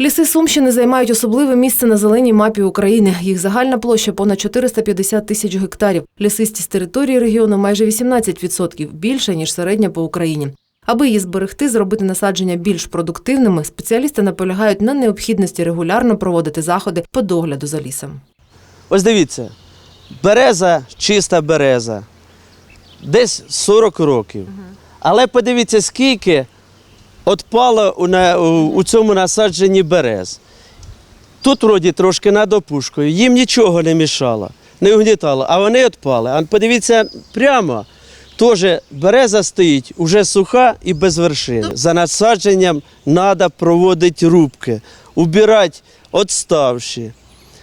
Ліси Сумщини займають особливе місце на зеленій мапі України. Їх загальна площа понад 450 тисяч гектарів. Лісистість території регіону майже 18%, більше ніж середня по Україні. Аби її зберегти, зробити насадження більш продуктивними, спеціалісти наполягають на необхідності регулярно проводити заходи по догляду за лісом. Ось дивіться, береза, чиста береза, десь 40 років. Але подивіться, скільки отпало у, на, у, цьому насадженні берез. Тут вроді трошки над опушкою, їм нічого не мішало, не угнітало, а вони відпали. А подивіться прямо, теж береза стоїть уже суха і без вершини. За насадженням треба проводити рубки, убирати відставші,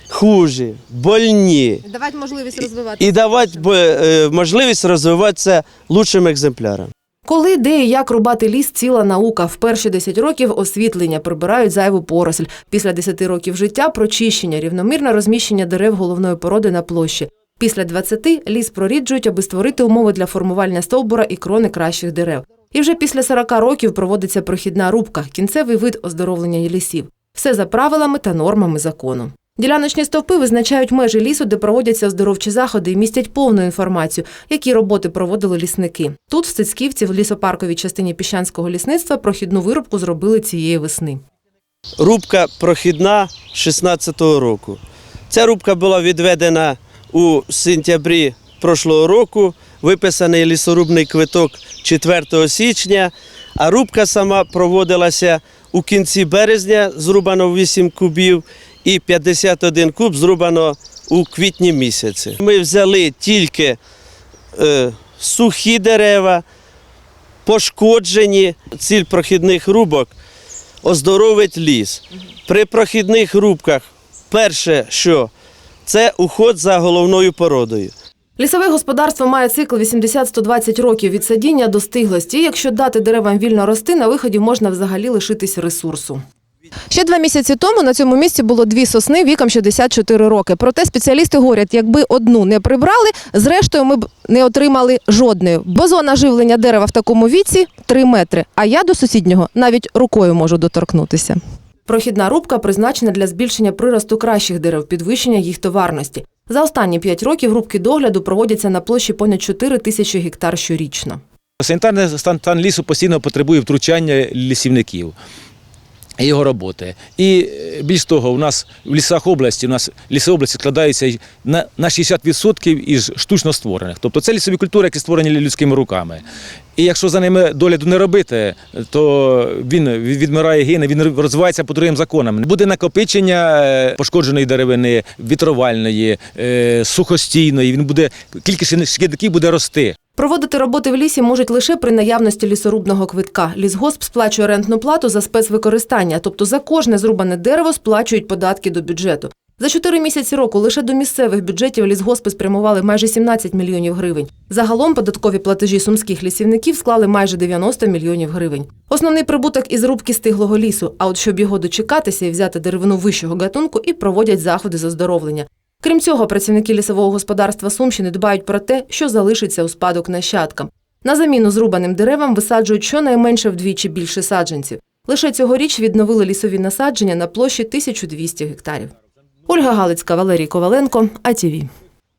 хужі, больні Давати можливість розвивати. і давати е, можливість розвиватися лучшим екземплярам. Коли, де і як рубати ліс ціла наука. В перші 10 років освітлення прибирають зайву поросль. Після 10 років життя прочищення, рівномірне розміщення дерев головної породи на площі. Після 20 ліс проріджують, аби створити умови для формування стовбура і крони кращих дерев. І вже після 40 років проводиться прохідна рубка, кінцевий вид оздоровлення лісів. Все за правилами та нормами закону. Діляночні стовпи визначають межі лісу, де проводяться оздоровчі заходи і містять повну інформацію, які роботи проводили лісники. Тут, в Стецьківці, в лісопарковій частині піщанського лісництва, прохідну вирубку зробили цієї весни. Рубка прохідна 16-го року. Ця рубка була відведена у сентябрі прошлого року, виписаний лісорубний квиток 4 січня, а рубка сама проводилася у кінці березня, зрубано 8 кубів, і 51 куб зрубано у квітні місяці. Ми взяли тільки е, сухі дерева, пошкоджені. Ціль прохідних рубок оздоровить ліс. При прохідних рубках перше, що це уход за головною породою. Лісове господарство має цикл 80-120 років від садіння до стиглості. Якщо дати деревам вільно рости, на виході можна взагалі лишитись ресурсу. Ще два місяці тому на цьому місці було дві сосни віком 64 роки. Проте спеціалісти говорять, якби одну не прибрали, зрештою ми б не отримали жодної. Бо зона живлення дерева в такому віці 3 метри. А я до сусіднього навіть рукою можу доторкнутися. Прохідна рубка призначена для збільшення приросту кращих дерев, підвищення їх товарності. За останні 5 років рубки догляду проводяться на площі понад 4 тисячі гектар щорічно. Санітарний стан, стан лісу постійно потребує втручання лісівників. Його роботи. І е, більш того, у нас в лісах області, у нас ліси області складаються на, на 60% із штучно створених. Тобто це лісові культури, які створені людськими руками. І якщо за ними догляду не робити, то він відмирає гине, він розвивається по другим законам. Буде накопичення е, пошкодженої деревини, вітровальної, е, сухостійної. Він буде кількість шкідників буде рости. Проводити роботи в лісі можуть лише при наявності лісорубного квитка. Лісгосп сплачує рентну плату за спецвикористання, тобто за кожне зрубане дерево сплачують податки до бюджету. За чотири місяці року лише до місцевих бюджетів лісгоспи спрямували майже 17 мільйонів гривень. Загалом податкові платежі сумських лісівників склали майже 90 мільйонів гривень. Основний прибуток із рубки стиглого лісу. А от щоб його дочекатися і взяти деревину вищого гатунку, і проводять заходи з оздоровлення. Крім цього, працівники лісового господарства Сумщини дбають про те, що залишиться у спадок нащадкам. На заміну зрубаним деревам висаджують щонайменше вдвічі більше саджанців. Лише цьогоріч відновили лісові насадження на площі 1200 гектарів. Ольга Галицька, Валерій Коваленко, АТВ.